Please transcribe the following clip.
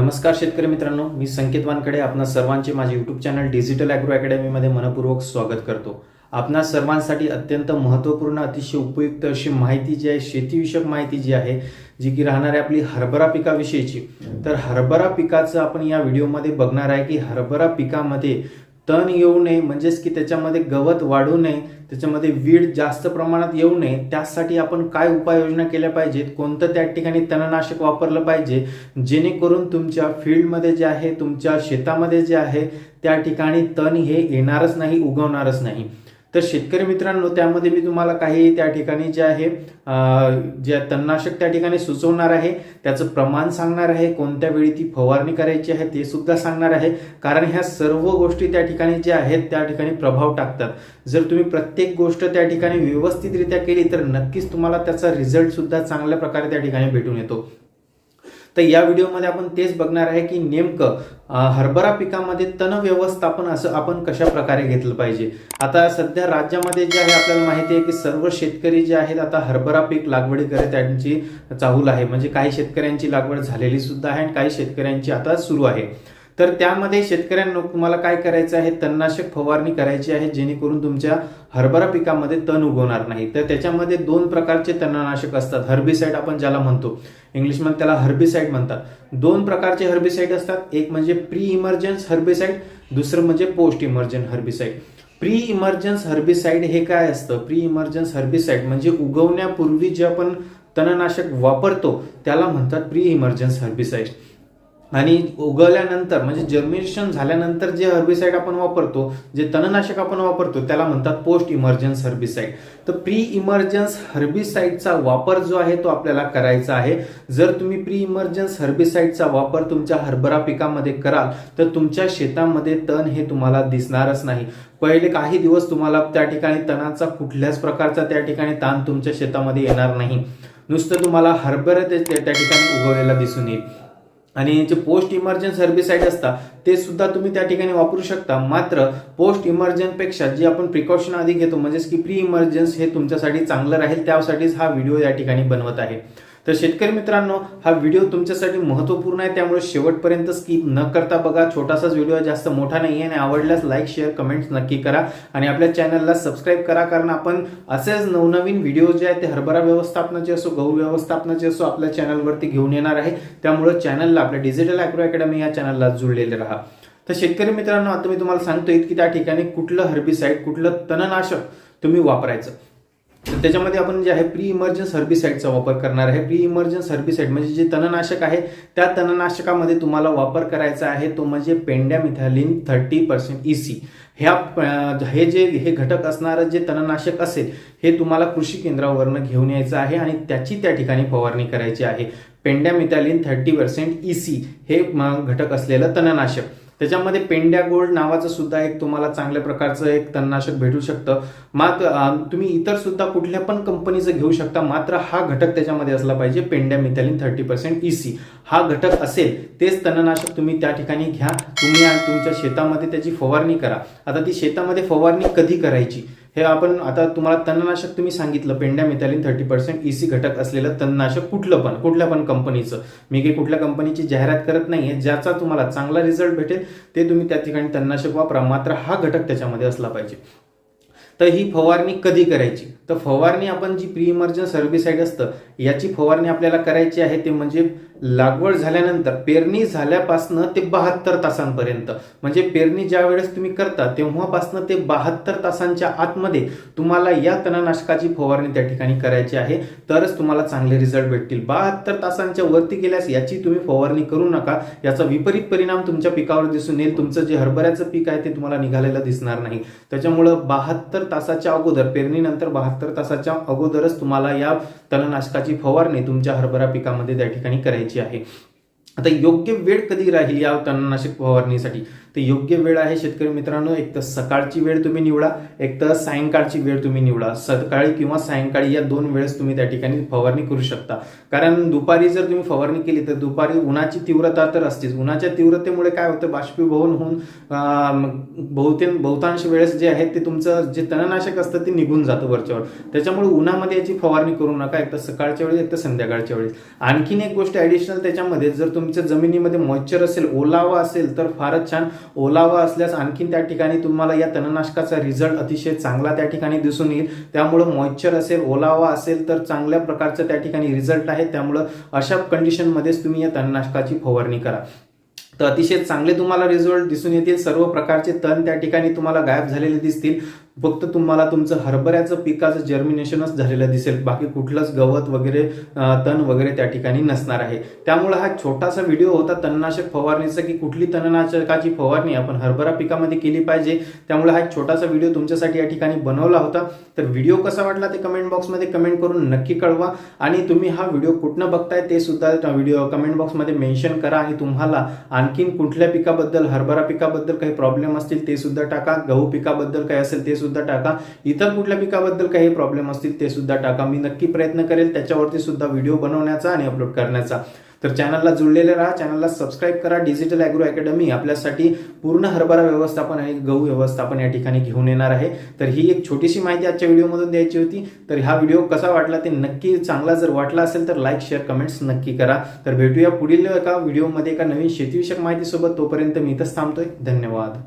नमस्कार शेतकरी मित्रांनो मी संकेत वानकडे आपणा सर्वांचे माझे यूट्यूब चॅनल डिजिटल अॅग्रो अकॅडमीमध्ये मनपूर्वक स्वागत करतो. आपणा सर्वांसाठी अत्यंत महत्त्वपूर्ण अतिशय उपयुक्त अशी माहिती जी आहे शेतीविषयक माहिती जी आहे जी की राहणार आहे आपली हरभरा पिकाविषयीची. तर हरभरा पिकाचं आपण या व्हिडिओमध्ये बघणार आहे की हरभरा पिकामध्ये तण येऊ नये म्हणजेच की त्याच्यामध्ये गवत वाढू नये त्याच्यामध्ये वीड जास्त प्रमाणात येऊ नये त्यासाठी आपण काय उपाययोजना केल्या पाहिजेत? कोणतं त्या ठिकाणी तणनाशक वापरलं पाहिजे? जेणेकरून तुमच्या फील्डमध्ये जे आहे तुमच्या शेतामध्ये जे आहे त्या ठिकाणी तण हे येणारच नाही उगवणारच नाही. तर शेतकरी मित्रांनो त्यामध्ये मी तुम्हाला काही त्या ठिकाणी जे आहे जे तणनाशक त्या ठिकाणी सुचवणार आहे त्याचं प्रमाण सांगणार आहे कोणत्या वेळी ती फवारणी करायची आहे ते सुद्धा सांगणार आहे. कारण ह्या सर्व गोष्टी त्या ठिकाणी ज्या आहेत त्या ठिकाणी प्रभाव टाकतात. जर तुम्ही प्रत्येक गोष्ट त्या ठिकाणी व्यवस्थितरित्या केली तर नक्कीच तुम्हाला त्याचा रिझल्ट सुद्धा चांगल्या प्रकारे त्या ठिकाणी भेटून येतो. तर या व्हिडिओमध्ये आपण तेच बघणार आहे की नेमकं हरभरा पिकामध्ये तण व्यवस्थापन असं आपण कशा प्रकारे घेतलं पाहिजे? आता सध्या राज्यामध्ये जे आहे आपल्याला माहिती आहे की सर्व शेतकरी जे आहेत आता हरभरा पीक लागवडी करत त्यांची चाहूल आहे. म्हणजे काही शेतकऱ्यांची लागवड झालेली सुद्धा आहे आणि काही शेतकऱ्यांची आता सुरू आहे. तर त्यामध्ये शेतकऱ्यांना तुम्हाला काय करायचं आहे? तणनाशक फवारणी करायची आहे जेणेकरून तुमच्या हरभरा पिकामध्ये तण उगवणार नाही. तर त्याच्यामध्ये दोन प्रकारचे तणनाशक असतात. हर्बिसाईड आपण ज्याला म्हणतो इंग्लिशमध्ये त्याला हर्बिसाईड म्हणतात. दोन प्रकारचे हर्बिसाईड असतात. एक म्हणजे प्री इमर्जन्स हर्बिसाईड दुसरं म्हणजे post emergence herbicide pre emergence herbicide हे काय असतं? प्री इमर्जन्स हर्बिसाईड म्हणजे उगवण्यापूर्वी जे आपण तणनाशक वापरतो त्याला म्हणतात प्री इमर्जन्स हर्बिसाईड आणि उगवल्यानंतर म्हणजे जर्मिनेशन झाल्यानंतर जे हर्बिसाईड आपण वापरतो जे तणनाशक आपण वापरतो त्याला म्हणतात पोस्ट इमर्जन्स हर्बिसाईड तर प्री इमर्जन्स हर्बिसाईडचा वापर जो आहे तो आपल्याला करायचा आहे. जर तुम्ही प्री इमर्जन्स हर्बिसाईडचा वापर तुमच्या हरभरा पिकामध्ये कराल तर तुमच्या शेतामध्ये तण हे तुम्हाला दिसणारच नाही. पहिले काही दिवस तुम्हाला त्या ठिकाणी तणाचा कुठल्याच प्रकारचा त्या ठिकाणी ताण तुमच्या शेतामध्ये येणार नाही. नुसतं तुम्हाला हरभरा ते- त्या ठिकाणी उगवलेला दिसून येईल. आणि जे पोस्ट इमर्जन्स हर्बिसाईड असतात ते सुद्धा तुम्ही त्या ठिकाणी वापरू शकता. मात्र पोस्ट इमर्जन्स जे जी आपण प्रिकॉशन आधी घेतो म्हणजेच की प्री इमर्जन्स हे तुमच्यासाठी चांगलं राहील त्यासाठीच हा व्हिडिओ या ठिकाणी बनवत आहे. तर शेतकरी मित्रांनो हा व्हिडिओ तुमच्यासाठी महत्त्वपूर्ण आहे. त्यामुळे शेवटपर्यंत स्किप न करता बघा. छोटासाच व्हिडिओ जास्त मोठा नाही आहे आणि आवडल्यास लाईक शेअर कमेंट्स नक्की करा. आणि आपल्या चॅनलला सबस्क्राईब करा कारण आपण असेच नवनवीन व्हिडिओ जे आहेत ते हरभरा व्यवस्थापनाचे असो गहू व्यवस्थापनाचे असो आपल्या चॅनलवरती घेऊन येणार आहे. त्यामुळे चॅनलला आपल्या डिजिटल अॅग्रो अकॅडमी या चॅनलला जुळलेले राहा. तर शेतकरी मित्रांनो आता मी तुम्हाला सांगतोय की त्या ठिकाणी कुठलं हर्बिसाईड कुठलं तणनाशक तुम्ही वापरायचं. तर त्याच्यामध्ये आपण जे आहे प्री इमर्जन्स हर्बिसाईडचा वापर करणार आहे. प्री इमर्जन्स हर्बिसाईड म्हणजे जे तणनाशक आहे त्या तणनाशकामध्ये तुम्हाला वापर करायचा आहे तो म्हणजे पेंड्यामिथॅलिन थर्टी पर्सेंट इसी ह्या हे जे हे घटक असणारं जे तणनाशक असेल हे तुम्हाला कृषी केंद्रावरनं घेऊन यायचं आहे आणि त्याची त्या ठिकाणी फवारणी करायची आहे. पेंड्यामिथॅलिन थर्टी पर्सेंट इसी हे घटक असलेलं तणनाशक. त्याच्यामध्ये पेंड्या गोल्ड नावाचं सुद्धा एक तुम्हाला चांगल्या प्रकारचं एक तणनाशक भेटू शकतं. मात्र तुम्ही इतर सुद्धा कुठल्या पण कंपनीचं घेऊ शकता मात्र हा घटक त्याच्यामध्ये असला पाहिजे पेंड्या मिथॅलिन थर्टी पर्सेंट इसी हा घटक असेल तेच तणनाशक तुम्ही त्या ठिकाणी घ्या तुम्ही आणि तुमच्या शेतामध्ये त्याची फवारणी करा. आता ती शेतामध्ये फवारणी कधी करायची? हे आपण आता तुम्हाला तणनाशक तुम्ही सांगितलं पेंड्या मिथॅलिन थर्टी पर्सेंट इसी घटक असलेलं तणनाशक कुठलं पण कुठल्या पण कंपनीचं मी काही कुठल्या कंपनीची जाहिरात करत नाही आहे ज्याचा तुम्हाला चांगला रिझल्ट भेटेल ते तुम्ही त्या ठिकाणी तणनाशक वापरा. मात्र हा घटक त्याच्यामध्ये असला पाहिजे. तर ही फवारणी कधी करायची? तर फवारणी आपण जी प्री इमर्जन हर्बिसाईड असतं याची फवारणी आपल्याला करायची आहे ते म्हणजे लागवड झाल्यानंतर पेरणी झाल्यापासनं ते बहात्तर तासांपर्यंत. म्हणजे पेरणी ज्या वेळेस तुम्ही करता तेव्हापासनं ते बहात्तर तासांच्या आतमध्ये तुम्हाला या तणनाशकाची फवारणी त्या ठिकाणी करायची आहे. तरच तुम्हाला चांगले रिझल्ट भेटतील. बहात्तर तासांच्या वरती गेल्यास याची तुम्ही फवारणी करू नका. याचा विपरीत परिणाम तुमच्या पिकावर दिसून येईल. तुमचं जे हरभऱ्याचं पीक आहे ते तुम्हाला निघालेलं दिसणार नाही. त्याच्यामुळं बहात्तर तासाच्या अगोदर पेरणीनंतर बहात्तर तासाच्या अगोदरच तुम्हाला या तणनाशकाची फवारणी तुमच्या हरभरा पिकामध्ये त्या ठिकाणी करायची आहे. आता योग्य वेळ कधी राहील या तणनाशक फवारणीसाठी तर योग्य वेळ आहे शेतकरी मित्रांनो एक तर सकाळची वेळ तुम्ही निवडा एक तर सायंकाळची वेळ तुम्ही निवडा. सकाळी किंवा सायंकाळी या दोन वेळेस तुम्ही त्या ठिकाणी फवारणी करू शकता. कारण दुपारी जर तुम्ही फवारणी केली तर दुपारी उन्हाची तीव्रता तर असतेच. उन्हाच्या तीव्रतेमुळे काय होतं? बाष्पीभवन होऊन बहुते बहुतेक बहुतांश वेळेस जे आहे ते तुमचं जे तणनाशक असतं ते निघून जातं वरच्यावर. त्याच्यामुळे उन्हामध्ये याची फवारणी करू नका. एक तर सकाळच्या वेळेस एक तर संध्याकाळच्या वेळेस. आणखीन एक गोष्ट ॲडिशनल त्याच्यामध्ये जर तुम्ही तुमच्या जमिनीमध्ये मॉइश्चर असेल ओलावा असेल तर फारच छान. ओलावा असल्यास आणखीन त्या ठिकाणी तुम्हाला या तणनाशकाचा रिझल्ट अतिशय चांगला त्या ठिकाणी दिसून येईल. त्यामुळं मॉइश्चर असेल ओलावा असेल तर चांगल्या प्रकारचं त्या ठिकाणी रिझल्ट आहे. त्यामुळं अशा कंडिशनमध्येच तुम्ही या तणनाशकाची फवारणी करा. तर अतिशय चांगले तुम्हाला रिझल्ट दिसून येतील. सर्व प्रकारचे तण त्या ठिकाणी तुम्हाला गायब झालेले दिसतील. फक्त तुम्हाला तुमचं हरभऱ्याचं पिकाचं जर्मिनेशनच झालेलं दिसेल. बाकी कुठलंच गवत वगैरे तण वगैरे त्या ठिकाणी नसणार आहे. त्यामुळे हा छोटासा व्हिडिओ होता. तणनाशक फवारणीचा की कुठली तणनाशकाची फवारणी आपण हरभरा पिकामध्ये केली पाहिजे. त्यामुळे हा एक छोटासा व्हिडिओ तुमच्यासाठी या ठिकाणी बनवला होता. तर व्हिडिओ कसा वाटला ते कमेंट बॉक्समध्ये कमेंट करून नक्की कळवा. आणि तुम्ही हा व्हिडिओ कुठनं बघताय ते सुद्धा व्हिडिओ कमेंट बॉक्समध्ये मेन्शन करा. आणि तुम्हाला आणखीन कुठल्या पिकाबद्दल हरभरा पिकाबद्दल काही प्रॉब्लेम असतील ते सुद्धा टाका गहू पिकाबद्दल काही असेल ते सुद्धा टाका. इतर कुठल्या पिकाबद्दल काही प्रॉब्लेम असतील ते सुद्धा टाका. मी नक्की प्रयत्न करेल त्याच्यावरती सुद्धा व्हिडिओ बनवण्याचा आणि अपलोड करण्याचा. तर चॅनलला जुळलेले राहा चॅनलला सबस्क्राईब करा. डिजिटल अॅग्रो अकॅडमी आपल्यासाठी पूर्ण हरभरा व्यवस्थापन आणि गहू व्यवस्थापन या ठिकाणी घेऊन येणार आहे. तर ही एक छोटीशी माहिती आजच्या व्हिडिओमधून द्यायची होती. तर हा व्हिडिओ कसा वाटला ते नक्की चांगला जर वाटला असेल तर लाईक शेअर कमेंट्स नक्की करा. तर भेटूया पुढील एका व्हिडिओमध्ये एका नवीन शेतीविषयक माहितीसोबत. तोपर्यंत मी इथंच थांबतोय. धन्यवाद.